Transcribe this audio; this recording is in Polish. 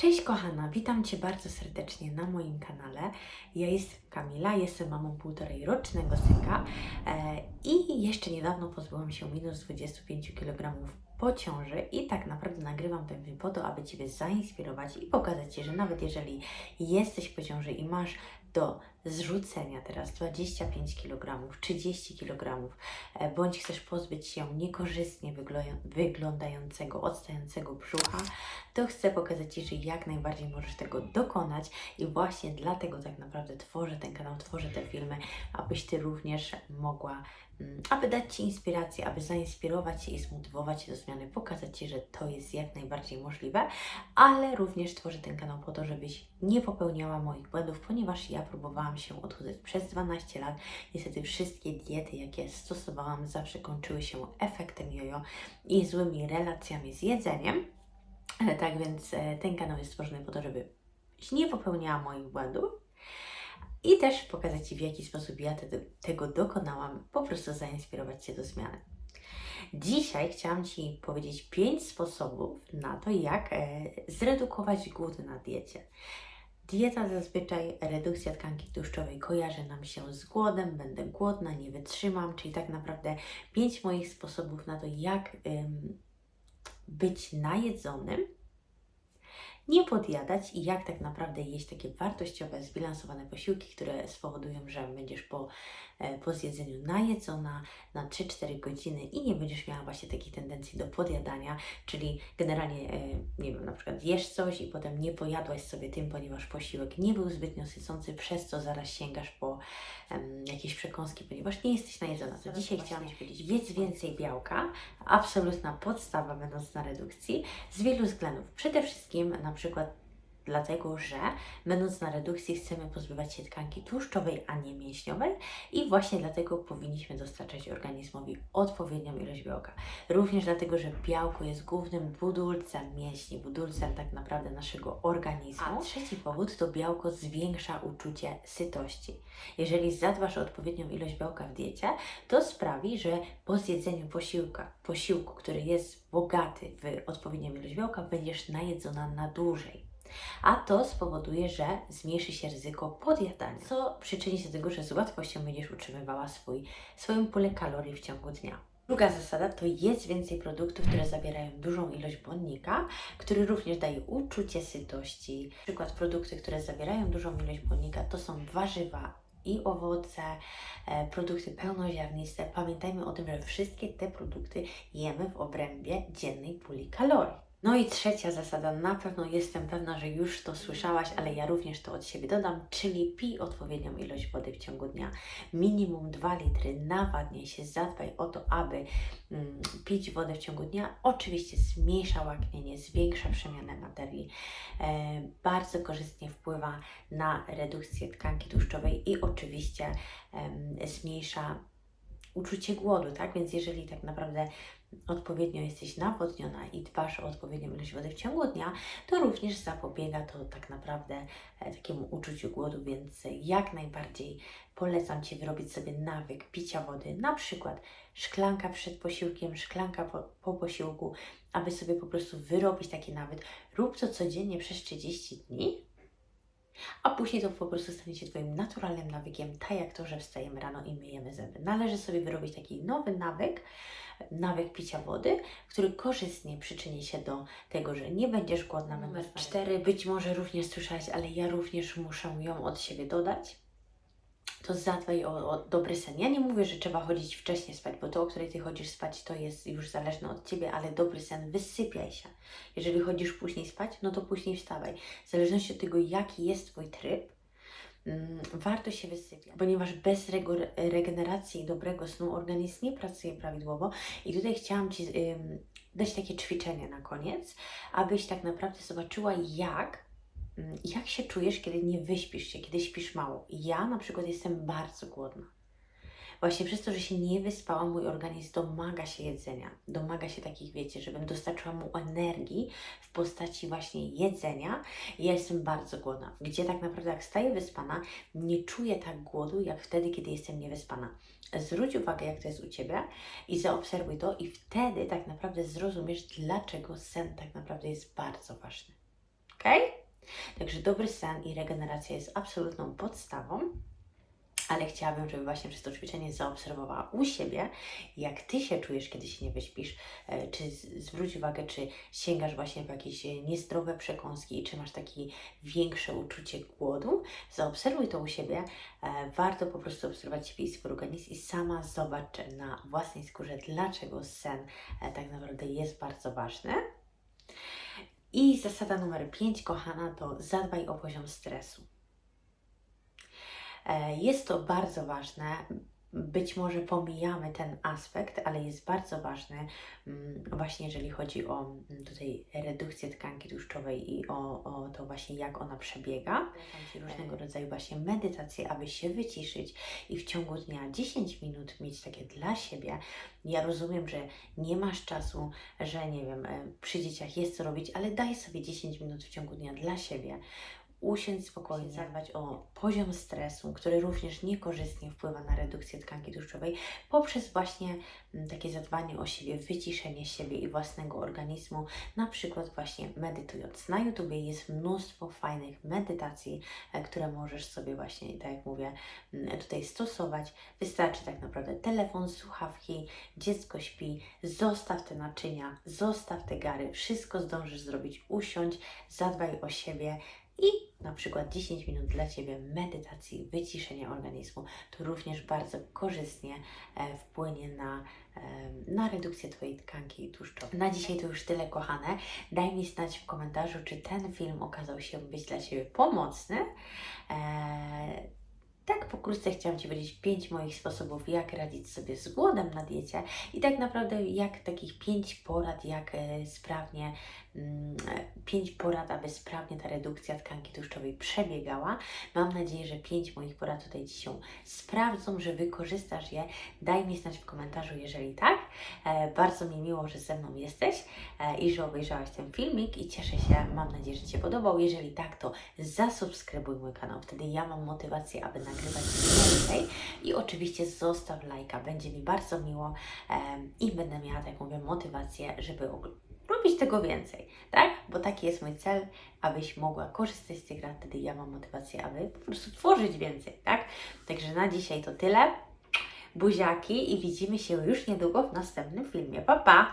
Cześć kochana, witam Cię bardzo serdecznie na moim kanale. Ja jestem Kamila, jestem mamą półtorej rocznego synka e, i jeszcze niedawno pozbyłam się minus 25 kg po ciąży i tak naprawdę nagrywam ten film po to, aby Ciebie zainspirować i pokazać Ci, że nawet jeżeli jesteś po ciąży i masz do zrzucenia teraz 25 kg, 30 kg, bądź chcesz pozbyć się niekorzystnie wyglądającego, odstającego brzucha, to chcę pokazać Ci, że jak najbardziej możesz tego dokonać i właśnie dlatego tak naprawdę tworzę ten kanał, tworzę te filmy, abyś Ty również mogła, aby dać Ci inspirację, aby zainspirować Cię i zmotywować Cię do zmiany, pokazać Ci, że to jest jak najbardziej możliwe, ale również tworzę ten kanał po to, żebyś nie popełniała moich błędów, ponieważ ja próbowałam się odchudzać przez 12 lat. Niestety wszystkie diety, jakie stosowałam, zawsze kończyły się efektem jojo i złymi relacjami z jedzeniem. E, Tak więc e, ten kanał jest stworzony po to, żebyś nie popełniała moich błędów i też pokazać Ci, w jaki sposób ja te, tego dokonałam, po prostu zainspirować Cię do zmiany. Dzisiaj chciałam Ci powiedzieć pięć sposobów na to, jak e, zredukować głód na diecie. Dieta zazwyczaj, redukcja tkanki tłuszczowej kojarzy nam się z głodem, będę głodna, nie wytrzymam, czyli tak naprawdę pięć moich sposobów na to, jak być najedzonym, nie podjadać i jak tak naprawdę jeść takie wartościowe, zbilansowane posiłki, które spowodują, że będziesz po, po zjedzeniu najedzona na 3-4 godziny i nie będziesz miała właśnie takiej tendencji do podjadania, czyli generalnie, e, nie wiem, na przykład jesz coś i potem nie pojadłaś sobie tym, ponieważ posiłek nie był zbytnio sycący, przez co zaraz sięgasz po em, jakieś przekąski, ponieważ nie jesteś najedzona. To dzisiaj chciałam Ci powiedzieć, jedz więcej białka, absolutna podstawa będąc na redukcji, z wielu względów. Przede wszystkim na przykład dlatego, że będąc na redukcji chcemy pozbywać się tkanki tłuszczowej, a nie mięśniowej i właśnie dlatego powinniśmy dostarczać organizmowi odpowiednią ilość białka. Również dlatego, że białko jest głównym budulcem mięśni, budulcem tak naprawdę naszego organizmu. A trzeci powód to białko zwiększa uczucie sytości. Jeżeli zadbasz o odpowiednią ilość białka w diecie, to sprawi, że po zjedzeniu posiłka, posiłku, który jest bogaty w odpowiednią ilość białka, będziesz najedzona na dłużej. A to spowoduje, że zmniejszy się ryzyko podjadania, co przyczyni się do tego, że z łatwością będziesz utrzymywała swój, swoją pulę kalorii w ciągu dnia. Druga zasada to jedz więcej produktów, które zawierają dużą ilość błonnika, który również daje uczucie sytości. Na przykład produkty, które zawierają dużą ilość błonnika to są warzywa i owoce, e, produkty pełnoziarniste. Pamiętajmy o tym, że wszystkie te produkty jemy w obrębie dziennej puli kalorii. No i trzecia zasada, na pewno jestem pewna, że już to słyszałaś, ale ja również to od siebie dodam, czyli pij odpowiednią ilość wody w ciągu dnia. Minimum 2 litry, nawadniaj się, zadbaj o to, aby mm, pić wodę w ciągu dnia. Oczywiście zmniejsza łaknienie, zwiększa przemianę materii, e, bardzo korzystnie wpływa na redukcję tkanki tłuszczowej i oczywiście em, zmniejsza uczucie głodu, tak? Więc jeżeli tak naprawdę odpowiednio jesteś nawodniona i dbasz o odpowiednią ilość wody w ciągu dnia, to również zapobiega to tak naprawdę e, takiemu uczuciu głodu, więc jak najbardziej polecam Ci wyrobić sobie nawyk picia wody, na przykład szklanka przed posiłkiem, szklanka po, po posiłku, aby sobie po prostu wyrobić taki nawyk. Rób to codziennie przez 30 dni, a później to po prostu stanie się Twoim naturalnym nawykiem, tak jak to, że wstajemy rano i myjemy zęby. Należy sobie wyrobić taki nowy nawyk, nawyk picia wody, który korzystnie przyczyni się do tego, że nie będziesz głodna. Numer cztery, być może również słyszałaś, ale ja również muszę ją od siebie dodać. To zadbaj o, o dobry sen. Ja nie mówię, że trzeba chodzić wcześniej spać, bo to, o której Ty chodzisz spać, to jest już zależne od Ciebie, ale dobry sen, wysypiaj się. Jeżeli chodzisz później spać, no to później wstawaj. W zależności od tego, jaki jest Twój tryb, mm, warto się wysypiać, ponieważ bez regeneracji i dobrego snu organizm nie pracuje prawidłowo. I tutaj chciałam Ci dać takie ćwiczenie na koniec, abyś tak naprawdę zobaczyła, jak jak się czujesz, kiedy nie wyśpisz się, kiedy śpisz mało? Ja na przykład jestem bardzo głodna. Właśnie przez to, że się nie wyspałam, mój organizm domaga się jedzenia. Domaga się takich, wiecie, żebym dostarczyła mu energii w postaci właśnie jedzenia. Ja jestem bardzo głodna. Gdzie tak naprawdę, jak staję wyspana, nie czuję tak głodu, jak wtedy, kiedy jestem niewyspana. Zwróć uwagę, jak to jest u Ciebie i zaobserwuj to, i wtedy tak naprawdę zrozumiesz, dlaczego sen tak naprawdę jest bardzo ważny. ok? Także dobry sen i regeneracja jest absolutną podstawą. Ale chciałabym, żeby właśnie przez to ćwiczenie zaobserwowała u siebie, jak Ty się czujesz, kiedy się nie wyśpisz. E, Czy zwróć uwagę, czy sięgasz właśnie po jakieś e, niezdrowe przekąski i czy masz takie większe uczucie głodu. Zaobserwuj to u siebie. E, Warto po prostu obserwować siebie i swój organizm i sama zobacz na własnej skórze, dlaczego sen tak naprawdę jest bardzo ważny. I zasada numer 5, kochana, to zadbaj o poziom stresu. E, Jest to bardzo ważne. Być może pomijamy ten aspekt, ale jest bardzo ważny mm, właśnie jeżeli chodzi o mm, tutaj redukcję tkanki tłuszczowej i o, o to właśnie jak ona przebiega. Różnego rodzaju właśnie medytacje, aby się wyciszyć i w ciągu dnia 10 minut mieć takie dla siebie. Ja rozumiem, że nie masz czasu, że nie wiem, e, przy dzieciach jest co robić, ale daj sobie 10 minut w ciągu dnia dla siebie usiąść spokojnie, zadbać o poziom stresu, który również niekorzystnie wpływa na redukcję tkanki tłuszczowej, poprzez właśnie mm, takie zadbanie o siebie, wyciszenie siebie i własnego organizmu, na przykład właśnie medytując. Na YouTubie jest mnóstwo fajnych medytacji, e, które możesz sobie właśnie, tak jak mówię, mm, tutaj stosować. Wystarczy tak naprawdę telefon, słuchawki, dziecko śpi, zostaw te naczynia, zostaw te gary, wszystko zdążysz zrobić, usiądź, zadbaj o siebie i na przykład 10 minut dla Ciebie medytacji, wyciszenia organizmu, to również bardzo korzystnie e, wpłynie na, e, na redukcję Twojej tkanki tłuszczowej. Na dzisiaj to już tyle, kochane. Daj mi znać w komentarzu, czy ten film okazał się być dla Ciebie pomocny. E, tak pokrótce chciałam Ci powiedzieć pięć moich sposobów, jak radzić sobie z głodem na diecie i tak naprawdę jak takich pięć porad, jak e, sprawnie, mm, e, pięć porad, aby sprawnie ta redukcja tkanki tłuszczowej przebiegała. Mam nadzieję, że pięć moich porad tutaj Ci się sprawdzą, że wykorzystasz je. Daj mi znać w komentarzu, jeżeli tak. E, bardzo mi miło, że ze mną jesteś e, i że obejrzałaś ten filmik i cieszę się, mam nadzieję, że Ci się podobał. Jeżeli tak, to zasubskrybuj mój kanał, wtedy ja mam motywację, aby nagrywać więcej i oczywiście zostaw lajka, będzie mi bardzo miło i będę miała, jak mówię, motywację, żeby robić tego więcej, tak? Bo taki jest mój cel, abyś mogła korzystać z tych rad, wtedy ja mam motywację, aby po prostu tworzyć więcej, tak? Także na dzisiaj to tyle. Buziaki i widzimy się już niedługo w następnym filmie. Pa, pa!